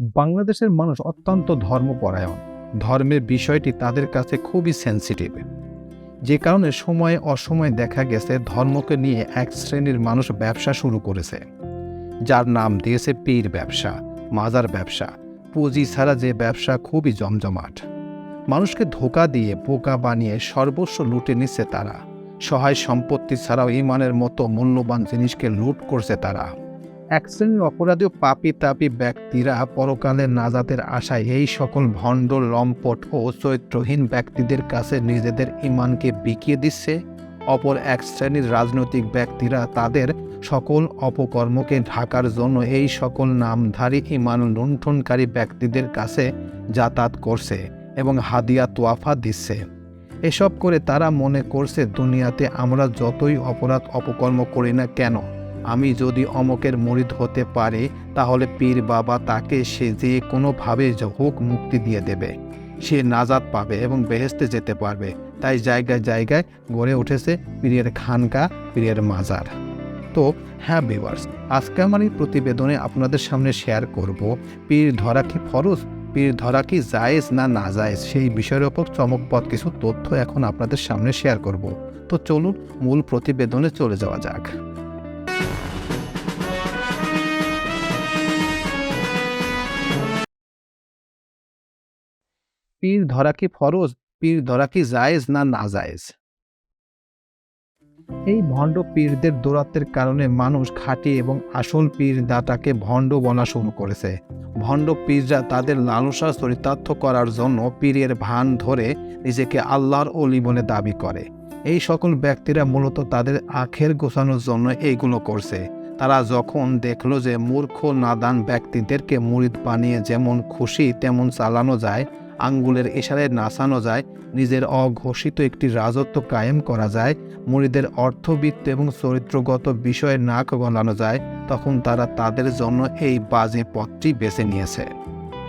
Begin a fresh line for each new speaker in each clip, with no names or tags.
বাংলাদেশের মানুষ অত্যন্ত ধর্মপরায়ণ। ধর্মের বিষয়টি তাদের কাছে খুবই সেন্সিটিভ যে কারণে সময়ে অসময়ে দেখা গেছে ধর্মকে নিয়ে এক শ্রেণির মানুষ ব্যবসা শুরু করেছে। যার নাম দিয়েছে পীর ব্যবসা, মাজার ব্যবসা, পুঁজি ছাড়া যে ব্যবসা খুবই জমজমাট। মানুষকে ধোকা দিয়ে বোকা বানিয়ে সর্বস্ব লুটে নিচ্ছে তারা। সহায় সম্পত্তি ছাড়াও ইমানের মতো মূল্যবান জিনিসকে লুট করছে তারা। এক শ্রেণির অপরাধী ও পাপি তাপি ব্যক্তিরা পরকালে নাজাতের আশায় এই সকল ভণ্ড, লম্পট ও চরিত্রহীন ব্যক্তিদের কাছে নিজেদের ইমানকে বিকিয়ে দিচ্ছে। অপর এক শ্রেণির রাজনৈতিক ব্যক্তিরা তাদের সকল অপকর্মকে ঢাকার জন্য এই সকল নামধারী ইমান লুণ্ঠনকারী ব্যক্তিদের কাছে যাতায়াত করছে এবং হাদিয়া তোয়াফা দিচ্ছে। এসব করে তারা মনে করছে, দুনিয়াতে আমরা যতই অপরাধ অপকর্ম করি না কেন আমি যদি অমকের মরিদ হতে পারে, তাহলে পীর বাবা তাকে সে যে কোনোভাবে হোক মুক্তি দিয়ে দেবে। সে নাজাদ পাবে এবং বেহেস্তে যেতে পারবে। তাই জায়গায় জায়গায় গড়ে উঠেছে পীরের খানকা, পীরের মাজার। তো হ্যাঁ বিভার্স আজকে আমার এই প্রতিবেদনে আপনাদের সামনে শেয়ার করব, পীর ধরা কি ফরজ, পীর ধরা কি জায়েজ না না জায়েজ, সেই বিষয়ের ওপর চমকপদ কিছু তথ্য এখন আপনাদের সামনে শেয়ার করব। তো চলুন, মূল প্রতিবেদনে চলে যাওয়া যাক। পীর ধরা কি ফরজ? পীর ধরা কি জায়েজ না না জায়েজ? এই ভণ্ড পীরদের দৌরাত্বের কারণে মানুষ খাঁটি এবং আসল পীর দাতাকে ভণ্ড বলা শুরু করেছে। ভণ্ড পীররা তাদের লালসা চরিতার্থ করার জন্য পীরের ভান ধরে নিজেকে আল্লাহর অলি বলে দাবি করে। এই সকল ব্যক্তিরা মূলত তাদের আখের গোছানোর জন্য এইগুলো করছে। তারা যখন দেখল যে মূর্খ, নাদান ব্যক্তিদেরকে মুরিদ বানিয়ে যেমন খুশি তেমন চালানো যায় আঙ্গুলের ইশারায় নাচানো যায়, নিজের অঘোষিত একটি রাজত্ব কায়েম করা যায় মুরিদের অর্থবিত্ত এবং চরিত্রগত বিষয়ে নাক গলানো যায়, তখন তারা তাদের জন্য এই বাজে পথটি বেছে নিয়েছে।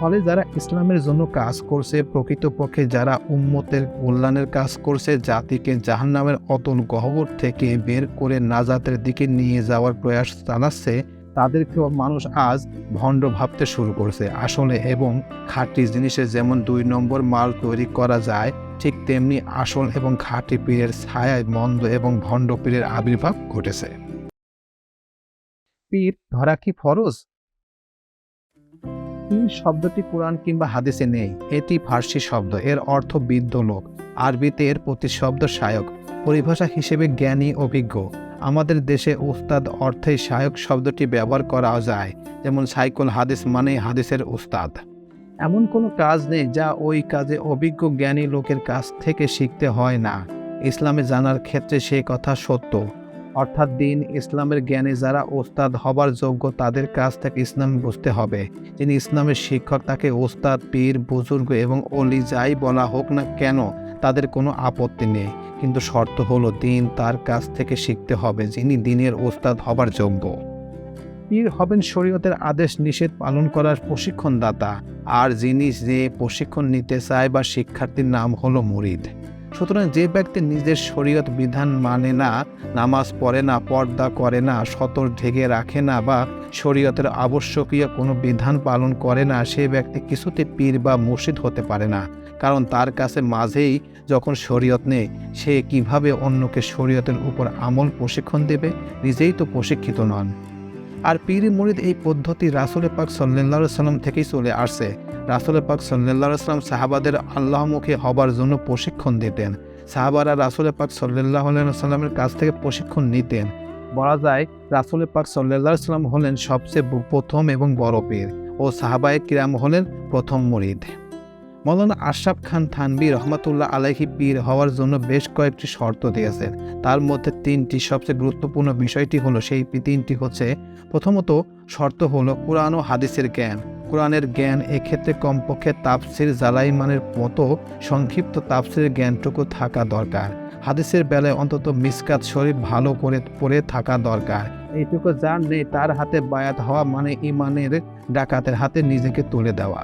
ফলে যারা ইসলামের জন্য কাজ করছে, প্রকৃতপক্ষে যারা উম্মতের কল্যাণের কাজ করছে, জাতিকে জাহান্নামের অতল গহ্বর থেকে বের করে নাজাতের দিকে নিয়ে যাওয়ার প্রয়াস চালাচ্ছে তাদেরকেও মানুষ আজ ভণ্ড ভাবতে শুরু করছে। আসলে এবং খাঁটি জিনিসে যেমন দুই নম্বর মাল তৈরি করা যায়, ঠিক তেমনি আসল এবং খাঁটি পীরের ছায়ায় মন্দ এবং ভণ্ড পীরের আবির্ভাব ঘটেছে। পীর, ধরা কি ফরজ? পীর শব্দটি কোরআন কিংবা হাদিসে নেই। এটি ফার্সি শব্দ। এর অর্থ বিদ্য লোক। আরবিতে এর প্রতিশব্দ শায়ক পরিভাষা হিসেবে জ্ঞানী, অভিজ্ঞ। আমাদের দেশে উস্তাদ অর্থে শায়ক শব্দটি ব্যবহার করা যায়, যেমন সাইকুল হাদিস মানে হাদিসের উস্তাদ। এমন কোনো কাজ নেই যা ওই কাজে অভিজ্ঞ জ্ঞানী লোকের কাছ থেকে শিখতে হয় না। ইসলামে জানার ক্ষেত্রে সে কথা সত্য। অর্থাৎ দিন ইসলামের জ্ঞানে যারা ওস্তাদ হবার যোগ্য তাদের কাছ থেকে ইসলাম বুঝতে হবে। যিনি ইসলামের শিক্ষক তাকে ওস্তাদ পীর, বুজুর্গ এবং অলি যাই বলা হোক না কেন তাদের কোনো আপত্তি নেই। কিন্তু শর্ত হলো দিন তার কাছ থেকে শিখতে হবে যিনি দিনের ওস্তাদ হবার যোগ্য। পীর হবেন শরীয়তের আদেশ নিষেধ পালন করার প্রশিক্ষণদাতা, আর যিনি যে প্রশিক্ষণ নিতে চায় বা শিক্ষার্থীর নাম হলো মুরিদ। সুতরাং যে ব্যক্তি নিজের শরীয়ত বিধান মানে না, নামাজ পড়ে না, পর্দা করে না, সতর ঢেকে রাখে না বা শরীয়তের আবশ্যকীয় কোনো বিধান পালন করে না, সে ব্যক্তি কিছুতে পীর বা মুর্শিদ হতে পারে না। কারণ তার কাছে মাঝেই যখন শরীয়ত নেই, সে কীভাবে অন্যকে শরীয়তের উপর আমল প্রশিক্ষণ দেবে? নিজেই তো প্রশিক্ষিত নন। আর পীর মুরিদ এই পদ্ধতি রাসুল পাক সাল্লাহ সাল্লাম থেকেই চলে আসছে। রাসুল পাক সাল্লাহ সাল্লাম সাহাবাদের আল্লাহমুখী হবার জন্য প্রশিক্ষণ দিতেন। সাহাবারা রাসুল পাক সাল্লাহ সাল্লামের কাছ থেকে প্রশিক্ষণ নিতেন। বলা যায়, রাসুল পাক সাল্লাহ সাল্লাম হলেন সবচেয়ে প্রথম এবং বড় পীর ও সাহাবায়ে কিরাম হলেন প্রথম মুরিদ। মৌলানা আশরাফ খান থানবি রহমতুল্লাহ আলাইহি পীর হওয়ার জন্য বেশ কয়েকটি শর্ত দিয়েছেন। তার মধ্যে তিনটি সবচেয়ে গুরুত্বপূর্ণ বিষয়টি হলো, সেই তিনটি হচ্ছে, প্রথমত শর্ত হলো কোরআন ও হাদিসের জ্ঞান। কোরআনের জ্ঞান এক্ষেত্রে কমপক্ষে তাপসির জালাইমানের মতো সংক্ষিপ্ত তাপসির জ্ঞানটুকু থাকা দরকার। হাদিসের বেলায় অন্তত মিসকাত শরীফ ভালো করে পড়ে থাকা দরকার। এইটুকু যার নেই তার হাতে বায়াত হওয়া মানে ইমানের ডাকাতের হাতে নিজেকে তুলে দেওয়া।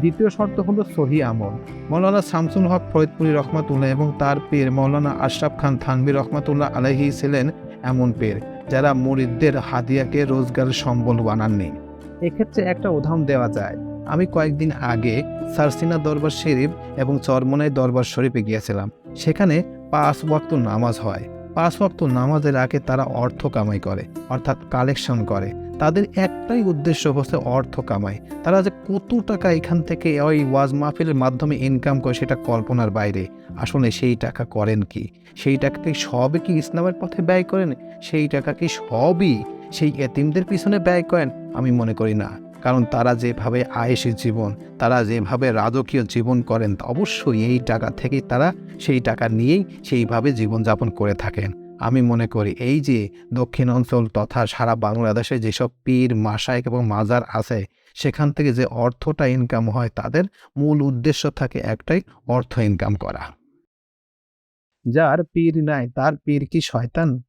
দ্বিতীয় শর্ত হলো সহি আমল। মৌলানা শামসুল হক ফরিদপুরি রহমাতুল্লাহ এবং তার পীর মৌলানা আশরাফ খান থানবি রহমাতুল্লাহ আলহি ছিলেন এমন পীর, যারা মরিদদের হাদিয়াকে রোজগারের সম্বল বানাননি। এক্ষেত্রে একটা উদাহরণ দেওয়া যায়। আমি কয়েকদিন আগে সারসিনা দরবার শরীফ এবং চরমনাই দরবার শরীফে গিয়েছিলাম। সেখানে পাঁচ ওয়াক্ত নামাজ হয়। পাঁচ ওয়াক্ত নামাজের আগে তারা অর্থ কামাই করে, অর্থাৎ কালেকশন করে। তাদের একটাই উদ্দেশ্য হচ্ছে অর্থ কামাই। তারা যে কত টাকা এখান থেকে ওই ওয়াজ মাহফিলের মাধ্যমে ইনকাম করে সেটা কল্পনার বাইরে। আসলে সেই টাকা করেন কি? সেই টাকা কি সবই কি ইসলামের পথে ব্যয় করেন? সেই টাকা কি সবই সেই এতিমদের পিছনে ব্যয় করেন? আমি মনে করি না। কারণ তারা যেভাবে আয়েসি জীবন, তারা যেভাবে রাজকীয় জীবন করেন, অবশ্যই এই টাকা থেকেই তারা সেই টাকা নিয়েই সেইভাবে জীবনযাপন করে থাকেন। আমি মনে করি এই যে দক্ষিণ অঞ্চল তথা সারা বাংলাদেশে যেসব পীর মাসায়ক এবং মাজার আছে, সেখান থেকে যে অর্থটা ইনকাম হয় তাদের মূল উদ্দেশ্য থাকে একটাই অর্থ ইনকাম করা। যার পীর নাই, তার পীর কি শয়তান?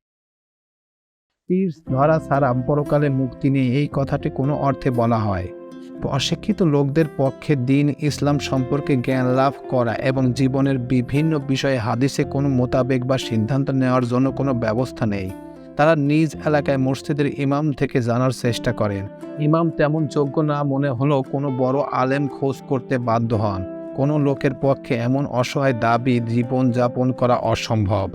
পীর ধরা ছাড়া পরকালে মুক্তি নেই, এই কথাটি কোনো অর্থে বলা হয়। অশিক্ষিত লোকদের পক্ষে দিন ইসলাম সম্পর্কে জ্ঞান লাভ করা এবং জীবনের বিভিন্ন বিষয়ে হাদিসে কোনো মোতাবেক বা সিদ্ধান্ত নেওয়ার জন্য কোনো ব্যবস্থা নেই। তারা নিজ এলাকায় মসজিদের ইমাম থেকে জানার চেষ্টা করেন। ইমাম তেমন যোগ্য না মনে হলেও কোনো বড় আলেম খোঁজ করতে বাধ্য হন। কোনো লোকের পক্ষে এমন অসহায় দাবি জীবন যাপন করা অসম্ভব।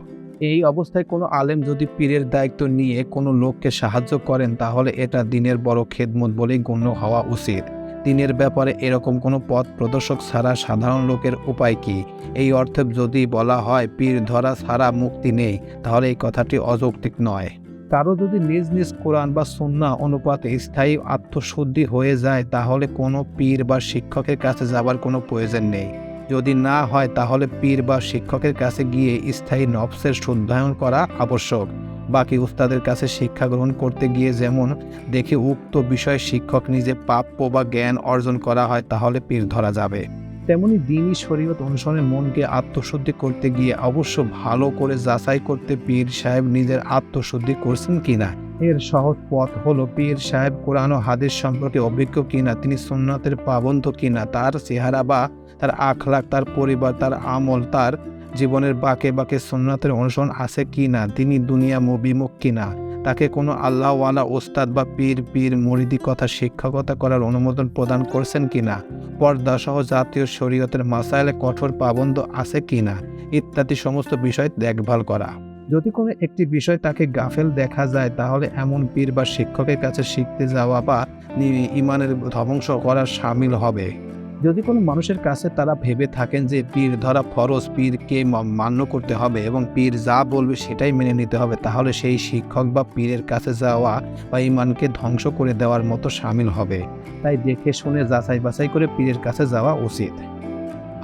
এই অবস্থায় কোনো আলেম যদি পীরের দায়িত্ব নিয়ে কোনো লোককে সাহায্য করেন, তাহলে এটা দিনের বড় খেদমত বলেই গণ্য হওয়া উচিত। দিনের ব্যাপারে এরকম কোনো পথ প্রদর্শক ছাড়া সাধারণ লোকের উপায় কি? এই অর্থে যদি বলা হয় পীর ধরা ছাড়া মুক্তি নেই, তাহলে এই কথাটি অযৌক্তিক নয়। কারও যদি নিজ নিজ কোরআন বা সন্না অনুপাতে স্থায়ী আত্মশুদ্ধি হয়ে যায়, তাহলে কোনো পীর বা শিক্ষকের কাছে যাবার কোনো প্রয়োজন নেই। যদি না হয় তাহলে পীর বা শিক্ষকের কাছে গিয়ে স্থায়ী নফসের শুদ্ধায়ন করা আবশ্যক। বাকি উস্তাদের কাছে শিক্ষা গ্রহণ করতে গিয়ে যেমন দেখে উক্ত বিষয়ে শিক্ষক নিজে প্রাপ্য বা জ্ঞান অর্জন করা হয়, তাহলে পীর ধরা যাবে। তেমনি দিনই শরীয়ত অনুসরণে মনকে আত্মশুদ্ধি করতে গিয়ে অবশ্য ভালো করে যাচাই করতে পীর সাহেব নিজের আত্মশুদ্ধি করছেন কিনা? এর সহজ পথ হলো পীর সাহেব কোরআন ও হাদিস সম্পর্কে অভিজ্ঞ কিনা, তিনি সুন্নাতের পাবন্ধ কিনা, তার চেহারা বা তার আখলাক তার পরিবার, তার আমল, তার জীবনের বাকে বাকে সুন্নাতের অনুসরণ আছে কি না? তিনি দুনিয়া বিমুখ কিনা তাকে কোনো আল্লাহওয়ালা ওস্তাদ বা পীর পীর মরিদি কথা, শিক্ষকতা করার অনুমোদন প্রদান করছেন কিনা পর্দা সহ জাতীয় শরীয়তের মাসাইলে কঠোর পাবন্ধ আছে কি না? ইত্যাদি সমস্ত বিষয় দেখভাল করা। যদি কোনো একটি বিষয় তাকে গাফেল দেখা যায়, তাহলে এমন পীর বা শিক্ষকের কাছে শিখতে যাওয়া বা নি- ইমানের ধ্বংস করা সামিল হবে। যদি কোনো মানুষের কাছে তারা ভেবে থাকেন যে পীর ধরা ফরজ, পীরকে মান্য করতে হবে এবং পীর যা বলবে সেটাই মেনে নিতে হবে, তাহলে সেই শিক্ষক বা পীরের কাছে যাওয়া বা ইমানকে ধ্বংস করে দেওয়ার মতো সামিল হবে। তাই দেখে শুনে যাচাই বাছাই করে পীরের কাছে যাওয়া উচিত।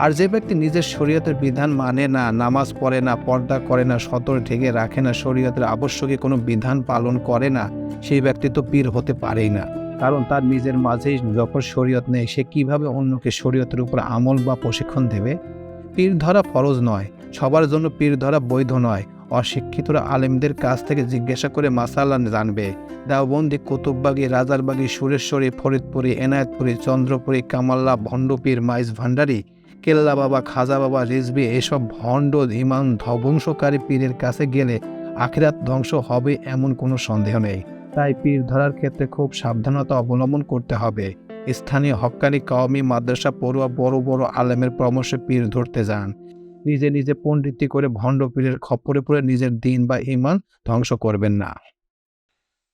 আর যে ব্যক্তি নিজের শরীয়তের বিধান মানে না, নামাজ পড়ে না, পর্দা করে না, সতর ঢেকে রাখে না, শরীয়তের আবশ্যকীয় কোনো বিধান পালন করে না, সেই ব্যক্তি তো পীর হতে পারেই না। কারণ তার নিজের মাঝেই যখন শরীয়ত নেই, সে কীভাবে অন্যকে শরীয়তের উপর আমল বা প্রশিক্ষণ দেবে? পীর ধরা ফরজ নয়, সবার জন্য পীর ধরা বৈধ নয়। অশিক্ষিতরা আলেমদের কাছ থেকে জিজ্ঞাসা করে মাসালা জানবে। দেওবন্দি, কুতুববাগি, রাজারবাগি, সুরেশ্বরী, ফরিদপুরি, এনায়েতপুরি, চন্দ্রপুরী, কামাল্লা, ভণ্ডপীর, মাইজ ভান্ডারী, কেল্লা বাবা, খাজা বাবা, রিজবি, এসব ভণ্ড ইমান ধ্বংসকারী পীরের কাছে গেলে আখিরাত ধ্বংস হবে এমন কোনো সন্দেহ নেই। তাই পীর ধরার ক্ষেত্রে খুব সাবধানতা অবলম্বন করতে হবে। স্থানীয় হক্কানি কওমি মাদ্রাসা পড়ুয়া বড় বড় আলেমের পরামর্শে পীর ধরতে যান। নিজে নিজে পণ্ডিতি করে ভণ্ড পীরের খপ্পরে পড়ে নিজের দিন বা ইমান ধ্বংস করবেন না।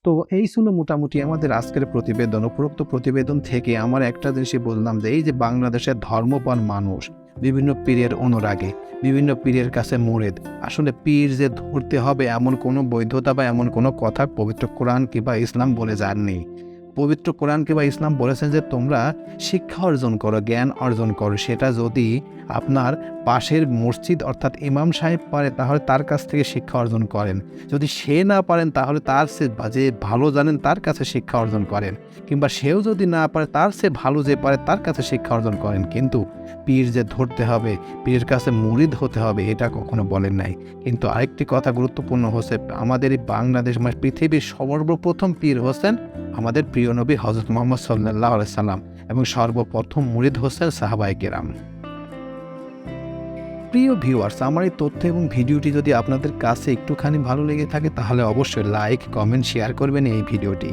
তো এই ছিল মোটামুটি আমাদের আজকের প্রতিবেদন। উপরোক্ত প্রতিবেদন থেকে আমার একটা জিনিসই বললাম যে, এই যে বাংলাদেশের ধর্মপান মানুষ বিভিন্ন পীরের অনুরাগে, বিভিন্ন পীরের কাছে মোড়েদ। আসলে পীর যে ধরতে হবে এমন কোনো বৈধতা বা এমন কোনো কথা পবিত্র কোরআন কিংবা ইসলাম বলে যাননি। পবিত্র কোরআন কিংবা ইসলাম বলেছেন যে তোমরা শিক্ষা অর্জন করো, জ্ঞান অর্জন করো। সেটা যদি আপনার পাশের মসজিদ অর্থাৎ ইমাম সাহেব পারে, তাহলে তার কাছ থেকে শিক্ষা অর্জন করেন। যদি সে না পারেন, তাহলে তার সে যে ভালো জানেন, তার কাছে শিক্ষা অর্জন করেন। কিংবা সেও যদি না পারে, তার সে ভালো যে পারে, তার কাছে শিক্ষা অর্জন করেন। কিন্তু পীর যে ধরতে হবে, পীরের কাছে মুরিদ হতে হবে, এটা কখনো বলেন নাই। কিন্তু আরেকটি কথা গুরুত্বপূর্ণ হচ্ছে, আমাদের এই বাংলাদেশ মানে পৃথিবীর সর্বপ্রথম পীর হোসেন আমাদের প্রিয় নবী হজরত মোহাম্মদ সাল্লাহ সাল্লাম এবং সর্বপ্রথম মুরিদ হোসেন সাহাবাই কেরাম। প্রিয় ভিউয়ার্স, আমার এই তথ্য এবং ভিডিওটি যদি আপনাদের কাছে একটুখানি ভালো লেগে থাকে, তাহলে অবশ্যই লাইক, কমেন্ট, শেয়ার করবেন এই ভিডিওটি।